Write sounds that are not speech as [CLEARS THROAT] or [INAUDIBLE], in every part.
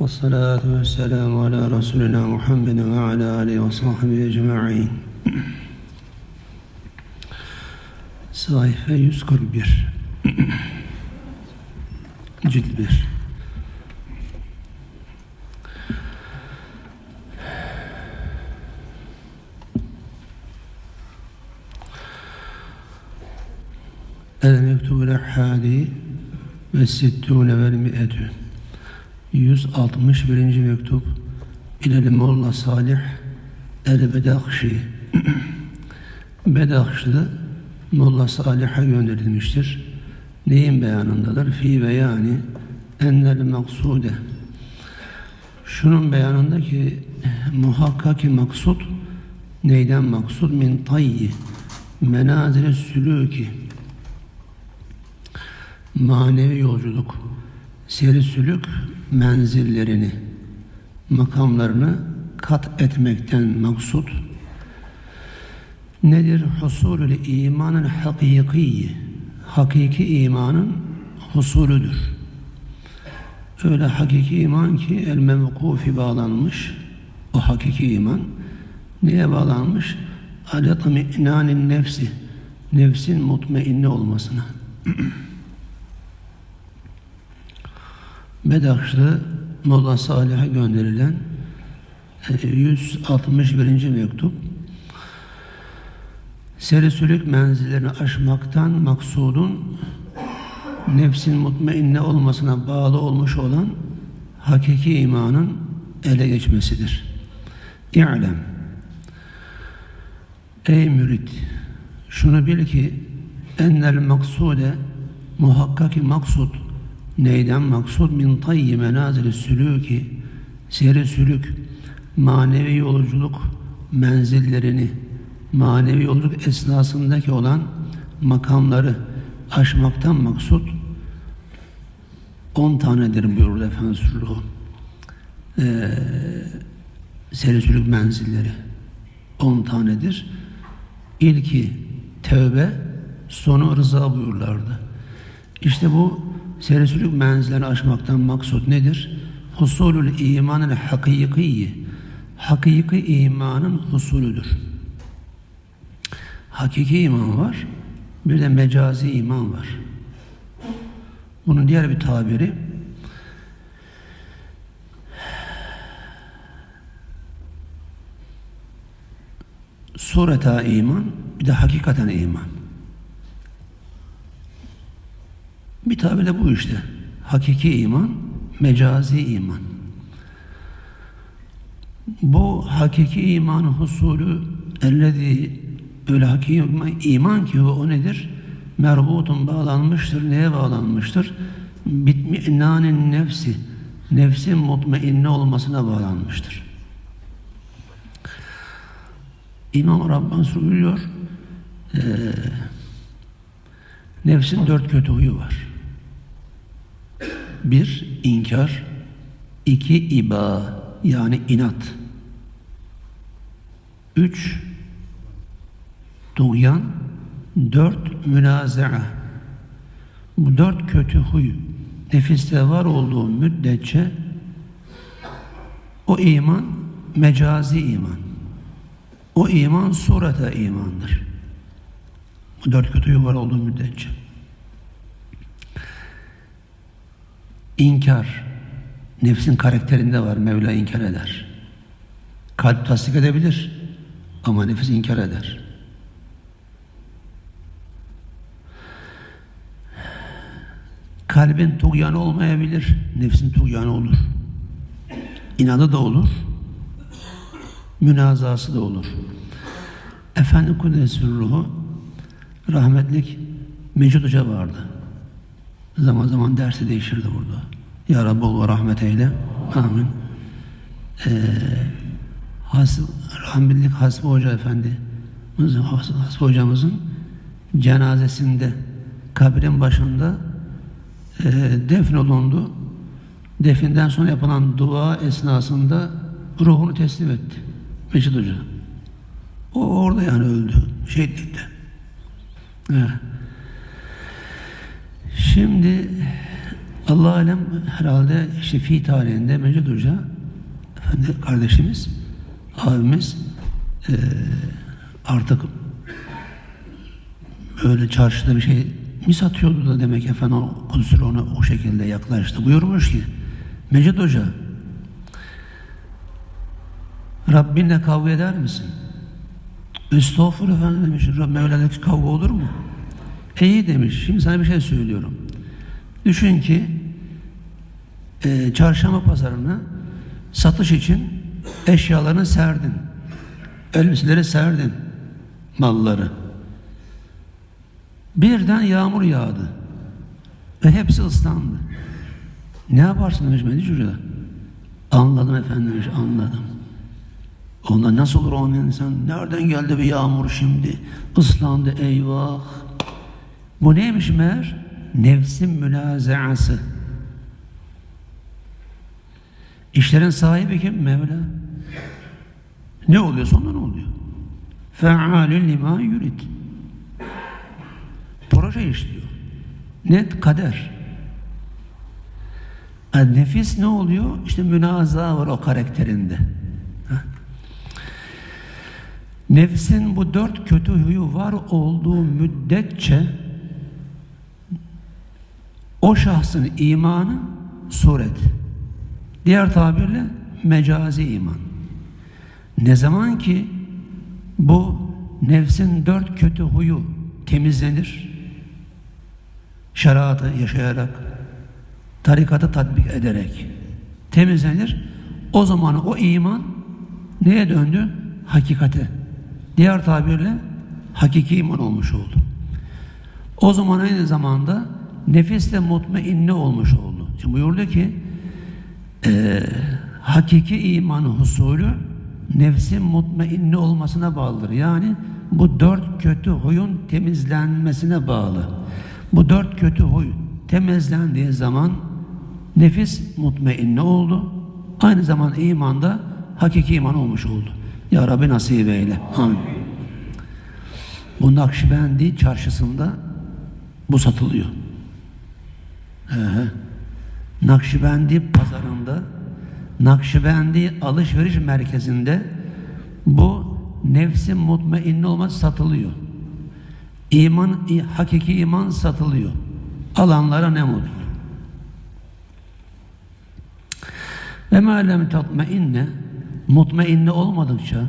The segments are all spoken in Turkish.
والصلاة والسلام على رسولنا محمد وعلى آله وصحبه أجمعين. Sayfa 141 Cilt 1 المكتوب الأحادي والستون والمئة 161. mektup İlel Molla Salih El Bedakşi Bedakşlı Molla Salih'e gönderilmiştir. Neyin beyanındadır? Fi beyani ennel maksude Şunun beyanında ki muhakkaki maksud neyden maksud? Min tayyi menazil sülüki manevi yolculuk seri sülük menzillerini makamlarını kat etmekten maksut nedir? Husulü imanın hakiki hakiki imanın husulüdür. Öyle hakiki iman ki el mevkufi bağlanmış o hakiki iman neye bağlanmış? İnanin nefsi nefsin mutmainne olmasına. [CLEARS THROAT] Bedakşlı Molla Salih'e gönderilen 161. E, mektup Serisülük menzillerini aşmaktan maksudun nefsin mutmainne olmasına bağlı olmuş olan hakiki imanın ele geçmesidir. İ'lem Ey mürit şunu bil ki ennel maksude muhakkaki maksud Neyden maksud min tayyi menazil sülüki seri sülük manevi yolculuk menzillerini manevi yolculuk esnasındaki olan makamları aşmaktan maksut on tanedir buyurdu Efendimiz. Ee, serisülük menzilleri on tanedir. İlki tövbe, sonu rıza buyurlardı. İşte bu serisülük menzilleri aşmaktan maksud nedir? Husulül imanın hakiki hakiki imanın husulüdür. Hakiki iman var, bir de mecazi iman var. Bunun diğer bir tabiri sureta iman, bir de hakikaten iman. Bir tabi de bu işte. Hakiki iman, mecazi iman. Bu hakiki iman husulü ellezi öyle hakiki iman ki o nedir? Merbutun bağlanmıştır. Neye bağlanmıştır? Bitmi'nanin nefsi. Nefsin mutmainne olmasına bağlanmıştır. İmam Rabbani söylüyor. Ee, nefsin dört kötü huyu var. Bir, inkar. iki iba, yani inat. Üç, tuğyan. Dört, münazaa. Bu dört kötü huy nefiste var olduğu müddetçe o iman mecazi iman. O iman surata imandır. Bu dört kötü huy var olduğu müddetçe. İnkar, nefsin karakterinde var. Mevla inkar eder. Kalp tasdik edebilir ama nefis inkar eder. Kalbin tuğyanı olmayabilir, nefsin tuğyanı olur. İnadı da olur, münazası da olur. Efendi Kudüs'ün ruhu rahmetlik Mecid Hoca vardı. Zaman zaman dersi değişirdi burada. Ya Rabbi ol ve rahmet eyle. Amin. Ee, Has, Rahmetlik Hasbi Hoca Efendi Hasbi Hocamızın cenazesinde kabrin başında e, defnolundu. Definden sonra yapılan dua esnasında ruhunu teslim etti. Meşid Hoca. O orada yani öldü. Şehitlikte. Evet. Şimdi Allah alem herhalde işte fi tarihinde Mecid Hoca efendi kardeşimiz, abimiz eee, artık böyle çarşıda bir şey mi satıyordu da demek efendim o Kudüs'ü ona o şekilde yaklaştı. Buyurmuş ki Mecid Hoca Rabbinle kavga eder misin? Estağfurullah efendim demiş. Mevla'daki kavga olur mu? İyi demiş. Şimdi sana bir şey söylüyorum. Düşün ki e, çarşamba pazarına satış için eşyalarını serdin. Elbiseleri serdin. Malları. Birden yağmur yağdı. Ve hepsi ıslandı. Ne yaparsın demiş Mehdi Hoca. Anladım efendim demiş, anladım. Ondan nasıl olur o insan? Nereden geldi bir yağmur şimdi? Islandı eyvah. Bu neymiş meğer? Nefsin münazaası. İşlerin sahibi kim? Mevla. Ne oluyor sonra ne oluyor? Fealün lima yurid. Proje işliyor. Net kader. Yani nefis ne oluyor? İşte münaza var o karakterinde. Ha? Nefsin bu dört kötü huyu var olduğu müddetçe o şahsın imanı suret. Diğer tabirle mecazi iman. Ne zaman ki bu nefsin dört kötü huyu temizlenir, şeriatı yaşayarak, tarikatı tatbik ederek temizlenir, o zaman o iman neye döndü? Hakikate. Diğer tabirle hakiki iman olmuş oldu. O zaman aynı zamanda nefis de mutmainne olmuş oldu. Şimdi buyurdu ki e, hakiki imanı husulü nefsin mutmainne olmasına bağlıdır. Yani bu dört kötü huyun temizlenmesine bağlı. Bu dört kötü huy temizlendiği zaman nefis mutmainne oldu. Aynı zamanda imanda hakiki iman olmuş oldu. Ya Rabbi nasip eyle. Amin. Bu Nakşibendi çarşısında bu satılıyor. Nakşibendi pazarında, Nakşibendi alışveriş merkezinde bu nefsin mutmainne olması satılıyor. İman, hakiki iman satılıyor. Alanlara ne mutlu. Ve ma lem tatmainne mutmainne olmadıkça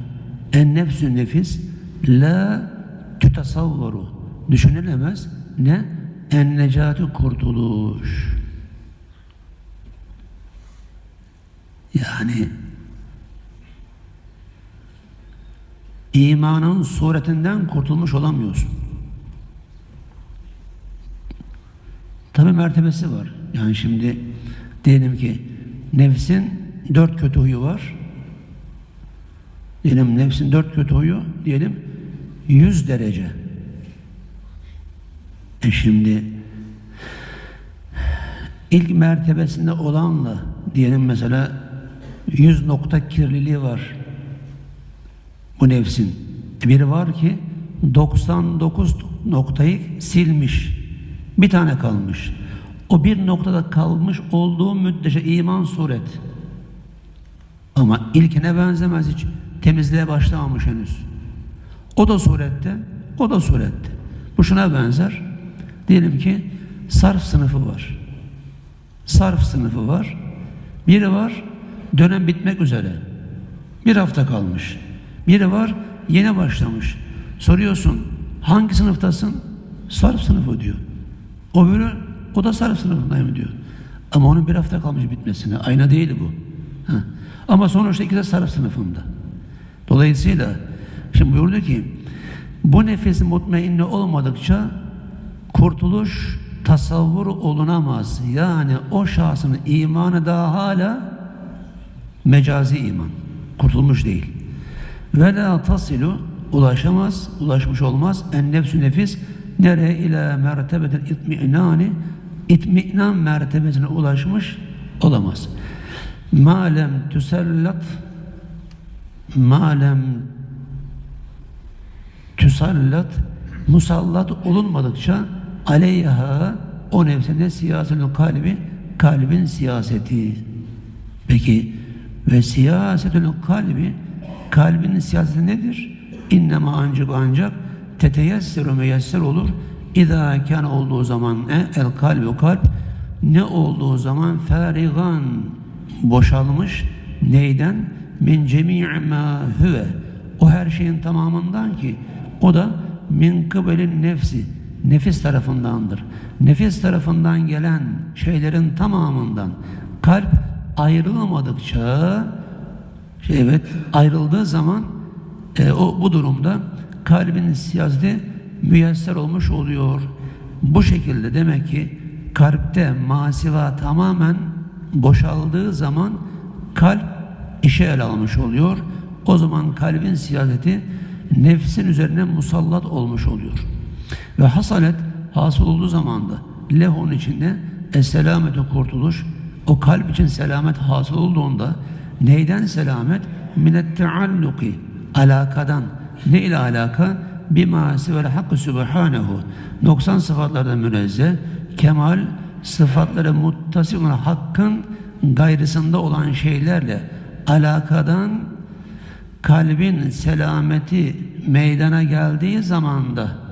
en nefsü nefis la tütasavvaru düşünülemez ne en necatı kurtuluş yani imanın suretinden kurtulmuş olamıyorsun. Tabi mertebesi var. Yani şimdi diyelim ki nefsin dört kötü huyu var. Diyelim nefsin dört kötü huyu diyelim yüz derece. Şimdi ilk mertebesinde olanla diyelim mesela yüz nokta kirliliği var bu nefsin. Biri var ki 99 noktayı silmiş. Bir tane kalmış. O bir noktada kalmış olduğu müddetçe iman suret. Ama ilkine benzemez hiç. Temizliğe başlamamış henüz. O da surette, o da surette. Bu şuna benzer. Diyelim ki sarf sınıfı var. Sarf sınıfı var. Biri var, dönem bitmek üzere. Bir hafta kalmış. Biri var, yeni başlamış. Soruyorsun, hangi sınıftasın? Sarf sınıfı diyor. O biri, o da sarf sınıfındayım diyor. Ama onun bir hafta kalmış bitmesine. Ayna değil bu. Ha. Ama sonuçta ikisi de sarf sınıfında. Dolayısıyla şimdi buyurdu ki bu nefesin mutmainne olmadıkça kurtuluş tasavvur olunamaz. Yani o şahsın imanı daha hala mecazi iman. Kurtulmuş değil. Ve la tasilu ulaşamaz, ulaşmış olmaz. En nefsü nefis nereye ila mertebetin itmi'nani itmi'nan mertebesine ulaşmış olamaz. Malem tüsellat malem tüsallat musallat olunmadıkça aleyha o nefsine siyasetün kalbi kalbin siyaseti. Peki ve siyasetül kalbi kalbin siyaseti nedir? İnnema ancak ancak teteyesseru müyesser olur. İza kan olduğu zaman e, el kalbi kalp ne olduğu zaman farigan boşalmış neyden? Min cemii ma huve o her şeyin tamamından ki o da min kıbelin nefsi nefis tarafındandır. Nefis tarafından gelen şeylerin tamamından kalp ayrılamadıkça şey evet ayrıldığı zaman e, o bu durumda kalbin siyaseti müyesser olmuş oluyor. Bu şekilde demek ki kalpte masiva tamamen boşaldığı zaman kalp işe el almış oluyor. O zaman kalbin siyaseti nefsin üzerine musallat olmuş oluyor. Ve hasalet hasıl olduğu zaman da lehon içinde esselamete kurtuluş o kalp için selamet hasıl olduğunda neyden selamet? Minet tealluki alakadan. Ne ile alaka? Bima sivel hakkı subhanehu. 90 sıfatlardan münezzeh, kemal sıfatları muttasif olan hakkın gayrısında olan şeylerle alakadan kalbin selameti meydana geldiği zamanda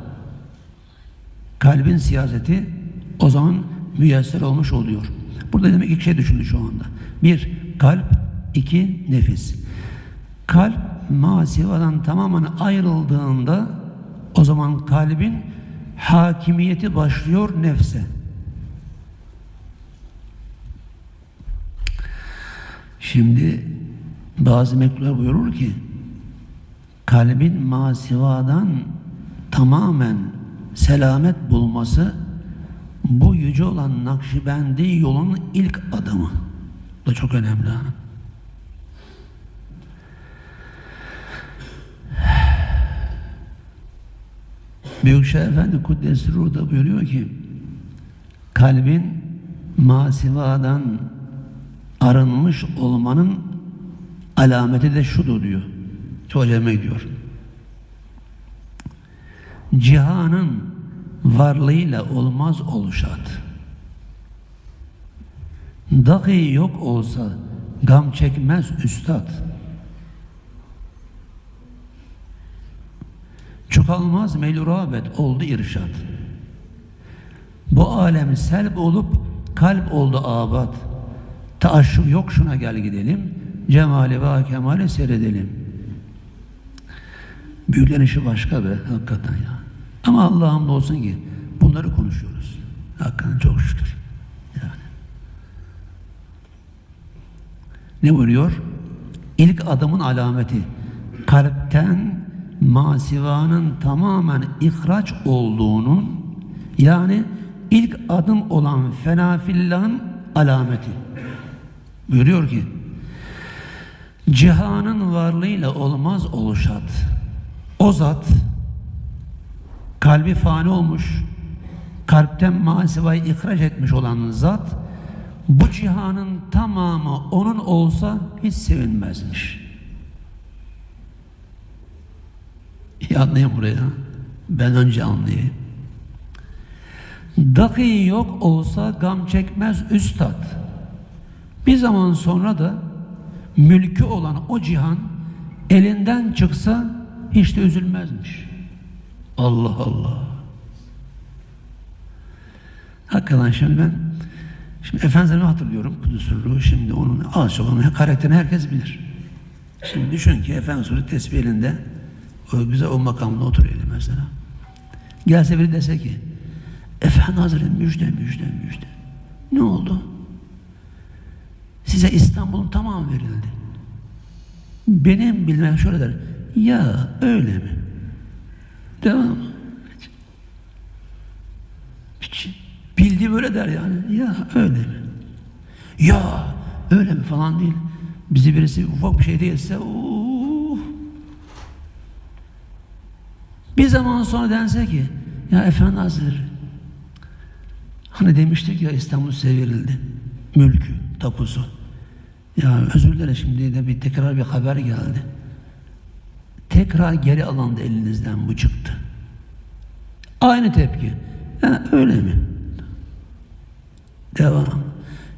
kalbin siyaseti o zaman müyesser olmuş oluyor. Burada demek iki şey düşündü şu anda. Bir, kalp, iki, nefis. Kalp masivadan tamamen ayrıldığında o zaman kalbin hakimiyeti başlıyor nefse. Şimdi bazı mektuplar buyurur ki kalbin masivadan tamamen selamet bulması bu yüce olan Nakşibendi yolun ilk adımı. Bu da çok önemli. Ha? Büyükşehir Efendi Kuddesi Ruh'da buyuruyor ki kalbin masivadan arınmış olmanın alameti de şudur diyor. Çok diyor. Cihanın varlığıyla olmaz oluşat. Dahi yok olsa gam çekmez üstad. Çokalmaz melurabet oldu irşat. Bu alem selb olup kalp oldu abad. Taaşşuk yok şuna gel gidelim. Cemali ve kemali seyredelim. Büyüklerin başka be hakikaten ya. Ama Allah'a hamdolsun ki bunları konuşuyoruz. Hakikaten çok şükür. Yani. Ne buyuruyor? İlk adımın alameti kalpten masivanın tamamen ihraç olduğunun yani ilk adım olan fenafillahın alameti. Buyuruyor ki cihanın varlığıyla olmaz oluşat. O zat kalbi fani olmuş, kalpten masivayı ihraç etmiş olan zat bu cihanın tamamı onun olsa hiç sevinmezmiş. İyi anlayın buraya. Ben önce anlayayım. Dahi yok olsa gam çekmez üstad. Bir zaman sonra da mülkü olan o cihan elinden çıksa hiç de üzülmezmiş. Allah Allah. Hakikaten şimdi ben şimdi Efendimiz'i hatırlıyorum Kudüs'ün şimdi onun az çok onun karakterini herkes bilir. Şimdi düşün ki Efendimiz tesbih elinde o güzel o makamda oturuyor mesela. Gelse biri dese ki Efendi Hazretleri müjde müjde müjde. Ne oldu? Size İstanbul'un tamamı verildi. Benim bilmem şöyle der. Ya öyle mi? Devam. Hiç bildiği böyle der yani. Ya öyle mi? Ya öyle mi falan değil. Bizi birisi ufak bir şey değilse uh. bir zaman sonra dense ki ya Efendi Hazretleri hani demiştik ya İstanbul size verildi. Mülkü, tapusu. Ya özür dilerim şimdi de bir tekrar bir haber geldi. Tekrar geri alındı elinizden bu çıktı. Aynı tepki. Ha, öyle mi? Devam.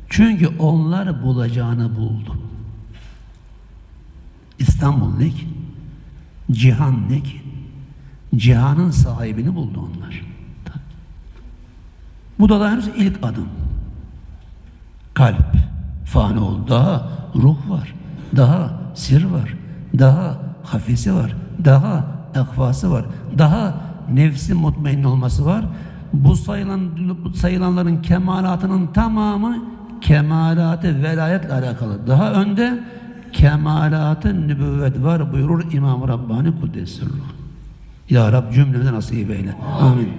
Çünkü onlar bulacağını buldu. İstanbul ne ki? Cihan ne ki? Cihanın sahibini buldu onlar. Bu da daha henüz ilk adım. Kalp fani oldu. Daha ruh var. Daha sir var. Daha hafisi var. Daha ekvası var. Daha nefsi mutmain olması var. Bu sayılan sayılanların kemalatının tamamı kemalatı velayetle alakalı. Daha önde kemalatı nübüvvet var buyurur İmam Rabbani Kuddesirruh. Ya Rab cümlemize nasip eyle. Amin.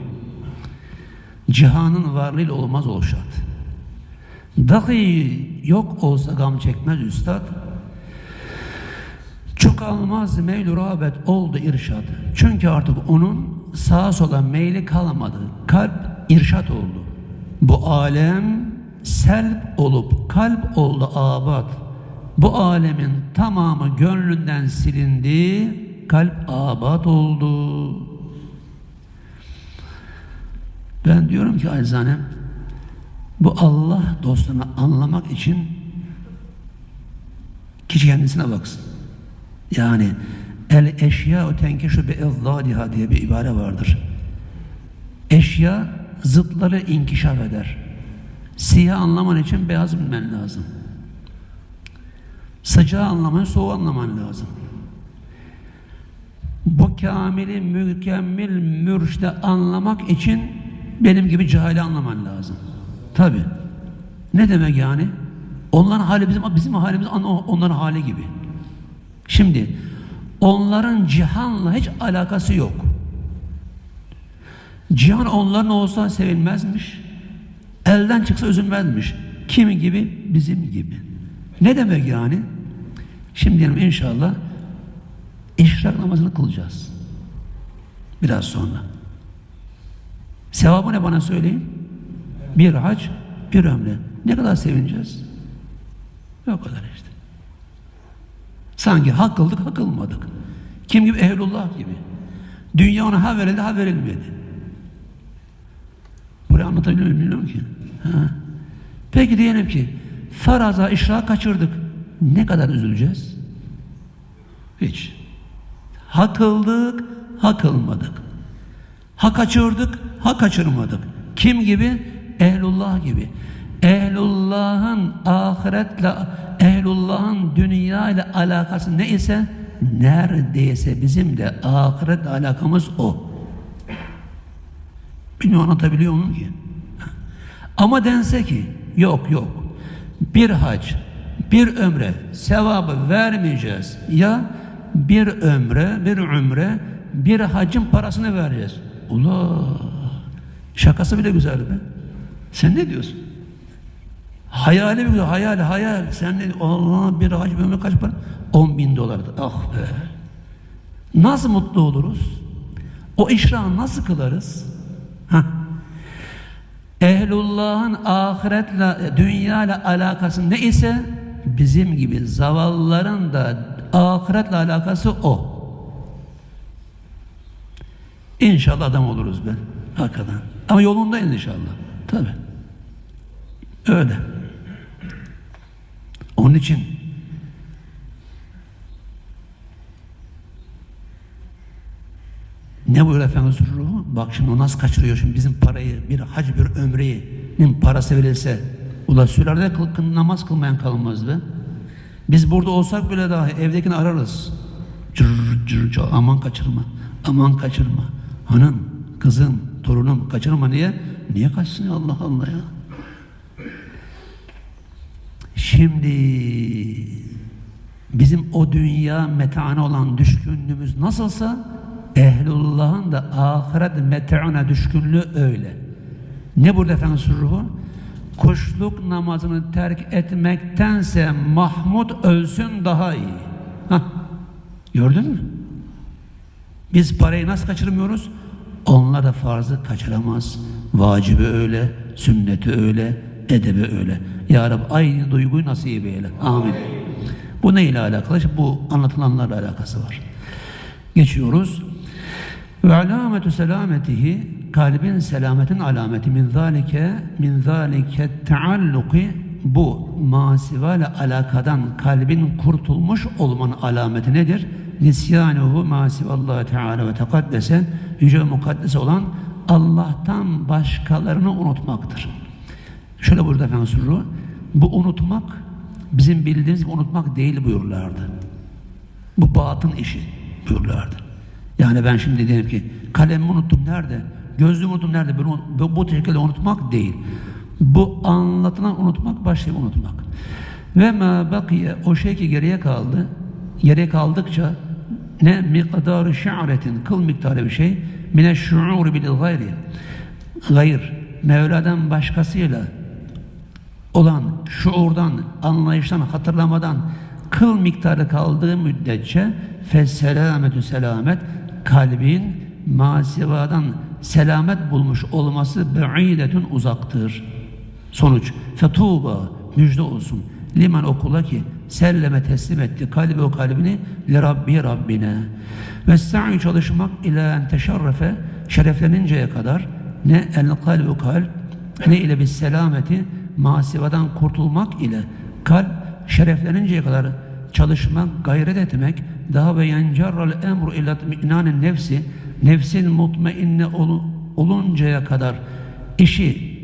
Cihanın varlığıyla olmaz o şart. Dahi yok olsa gam çekmez üstad. Çok almaz meyl rağbet oldu irşad. Çünkü artık onun sağa sola meyli kalmadı. Kalp irşat oldu. Bu alem selp olup kalp oldu abad. Bu alemin tamamı gönlünden silindi. Kalp abad oldu. Ben diyorum ki acizanem bu Allah dostunu anlamak için kişi kendisine baksın. Yani el eşya tenkeşu bi ezzadiha diye bir ibare vardır. Eşya zıtları inkişaf eder. Siyah anlaman için beyaz bilmen lazım. Sıcağı anlaman, soğuğu anlaman lazım. Bu kamili, mükemmel mürşide anlamak için benim gibi cahili anlaman lazım. Tabi. Ne demek yani? Onların hali bizim bizim halimiz onların hali gibi. Şimdi onların cihanla hiç alakası yok. Cihan onların olsa sevilmezmiş. Elden çıksa üzülmezmiş. Kimi gibi? Bizim gibi. Ne demek yani? Şimdi diyelim inşallah işrak namazını kılacağız. Biraz sonra. Sevabı ne bana söyleyin? Bir hac, bir ömre. Ne kadar sevineceğiz? O kadar işte. Sanki hak kıldık, hak kılmadık. Kim gibi? Ehlullah gibi. Dünya ona ha verildi, ha verilmedi. Burayı anlatabiliyor muyum bilmiyorum ki. Ha. Peki diyelim ki faraza işrak kaçırdık. Ne kadar üzüleceğiz? Hiç. Ha kıldık, ha kılmadık. Ha kaçırdık, ha kaçırmadık. Kim gibi? Ehlullah gibi. Ehlullah'ın ahiretle, ehlullah'ın dünya ile alakası ne ise neredeyse bizim de ahiret alakamız o. Bilmiyorum anlatabiliyor muyum ki? Ama dense ki yok yok bir hac bir ömre sevabı vermeyeceğiz ya bir ömre bir ömre bir hacın parasını vereceğiz. Ula şakası bile güzel be. Sen ne diyorsun? Hayali bir hayal hayal. Sen ne Allah bir hac ömre kaç para? 10 bin dolardı. Ah be. Nasıl mutlu oluruz? O işrahı nasıl kılarız? Heh. Ehlullah'ın ahiretle, dünya ile alakası ne ise bizim gibi zavallıların da ahiretle alakası o. İnşallah adam oluruz be. Hakikaten. Ama yolundayız inşallah. Tabi. Öyle. Onun için ne buyuruyor Efendimiz ruhu? Bak şimdi o nasıl kaçırıyor şimdi bizim parayı, bir hac bir ömreyi parası verilse ula sülerde kıl, namaz kılmayan kalmaz be. Biz burada olsak bile dahi evdekini ararız. Cır cır cır aman kaçırma, aman kaçırma. Hanım, kızım, torunum kaçırma niye? Niye kaçsın ya Allah Allah ya? Şimdi bizim o dünya metana olan düşkünlüğümüz nasılsa ehlullahın da ahiret metana düşkünlüğü öyle. Ne burada efendim ruhu? Kuşluk namazını terk etmektense Mahmud ölsün daha iyi. Hah. Gördün mü? Biz parayı nasıl kaçırmıyoruz? Onlar da farzı kaçıramaz. Vacibi öyle, sünneti öyle, edebi öyle. Ya Rabbi aynı duyguyu nasip eyle. Amin. Bu ne ile alakalı? Bu anlatılanlarla alakası var. Geçiyoruz. Ve alametü selametihi kalbin selametin alameti min zalike min zalike taalluki bu masiva ile alakadan kalbin kurtulmuş olmanın alameti nedir? Nisyanuhu masivallahu teala ve tekaddese yüce ve mukaddes olan Allah'tan başkalarını unutmaktır. Şöyle burada efendim sürru, bu unutmak bizim bildiğimiz gibi unutmak değil buyurlardı. Bu batın işi buyurlardı. Yani ben şimdi diyelim ki kalemimi unuttum nerede? Gözlüğümü unuttum nerede? Bu, bu şekilde unutmak değil. Bu anlatılan unutmak başka unutmak. Ve ma bakiye o şey ki geriye kaldı. Geriye kaldıkça ne miktarı şa'retin kıl miktarı bir şey mine şuur bil gayri gayr Mevla'dan başkasıyla olan şuurdan, anlayıştan, hatırlamadan kıl miktarı kaldığı müddetçe fesselametü selamet kalbin masivadan selamet bulmuş olması be'idetün uzaktır. Sonuç fetuba müjde olsun. Liman okula ki selleme teslim etti kalbi o kalbini li Rabbi Rabbine. Ve sa'i çalışmak ila en teşerrefe şerefleninceye kadar ne el kalbu kalp ne ile bir selameti masivadan kurtulmak ile kalp şerefleninceye kadar çalışmak, gayret etmek, daha ve yencarral emru ila itminanin nefsi, nefsin mutmainne ol, oluncaya kadar işi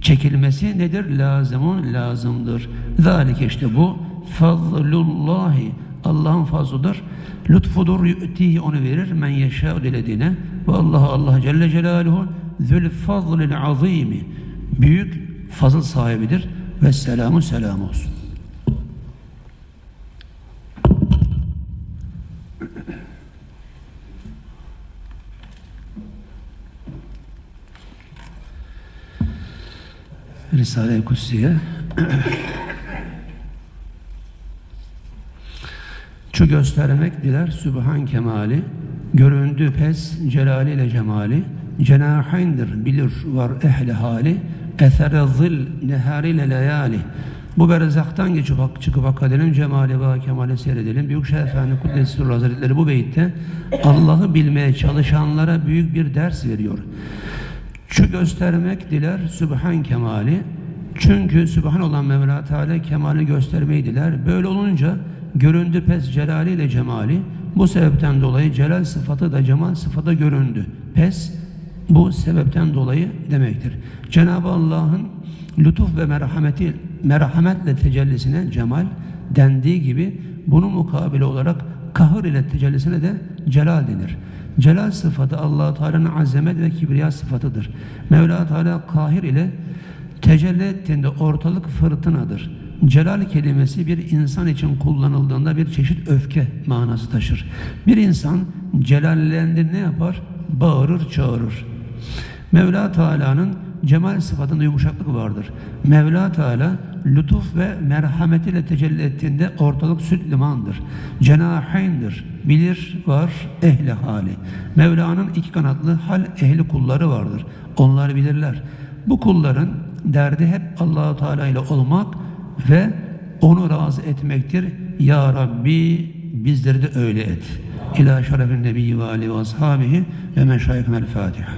çekilmesi nedir? Lazımın lazımdır. Zalike işte bu fazlullahi Allah'ın fazlıdır. Lütfudur yu'tihi onu verir men yeşâ dilediğine ve Allah Allah Celle Celaluhu zül fazlil azimi büyük fazıl sahibidir ve selamu selam olsun. Risale-i Kutsiye Şu göstermek diler Sübhan kemali Göründü pes celaliyle cemali Cenahayndir bilir var ehli hali Esere zil nehariyle leyali bu berzaktan geçip çıkıp hak cemali ve kemale seyredelim. Büyük Şeyh Efendi Kuddesi Hazretleri bu beytte Allah'ı bilmeye çalışanlara büyük bir ders veriyor. Şu göstermek diler Sübhan kemali. Çünkü Sübhan olan Mevla Teala kemali göstermeyi diler. Böyle olunca göründü pes celaliyle cemali. Bu sebepten dolayı celal sıfatı da cemal sıfatı göründü. Pes bu sebepten dolayı demektir. Cenab-ı Allah'ın lütuf ve merhameti merhametle tecellisine cemal dendiği gibi bunun mukabili olarak kahır ile tecellisine de celal denir. Celal sıfatı allah Teala'nın azamet ve kibriya sıfatıdır. Mevla Teala kahir ile tecelli ettiğinde ortalık fırtınadır. Celal kelimesi bir insan için kullanıldığında bir çeşit öfke manası taşır. Bir insan celallendi ne yapar? Bağırır, çağırır. Mevla Teala'nın cemal sıfatında yumuşaklık vardır. Mevla Teala lütuf ve merhametiyle tecelli ettiğinde ortalık süt limandır. Cenahayndir. Bilir var ehli hali. Mevla'nın iki kanatlı hal ehli kulları vardır. Onlar bilirler. Bu kulların derdi hep Allahu Teala ile olmak ve onu razı etmektir. Ya Rabbi bizleri de öyle et. İlâ şerefin nebiyyi ve aleyhi ve ashabihi ve meşayikmel Fatiha.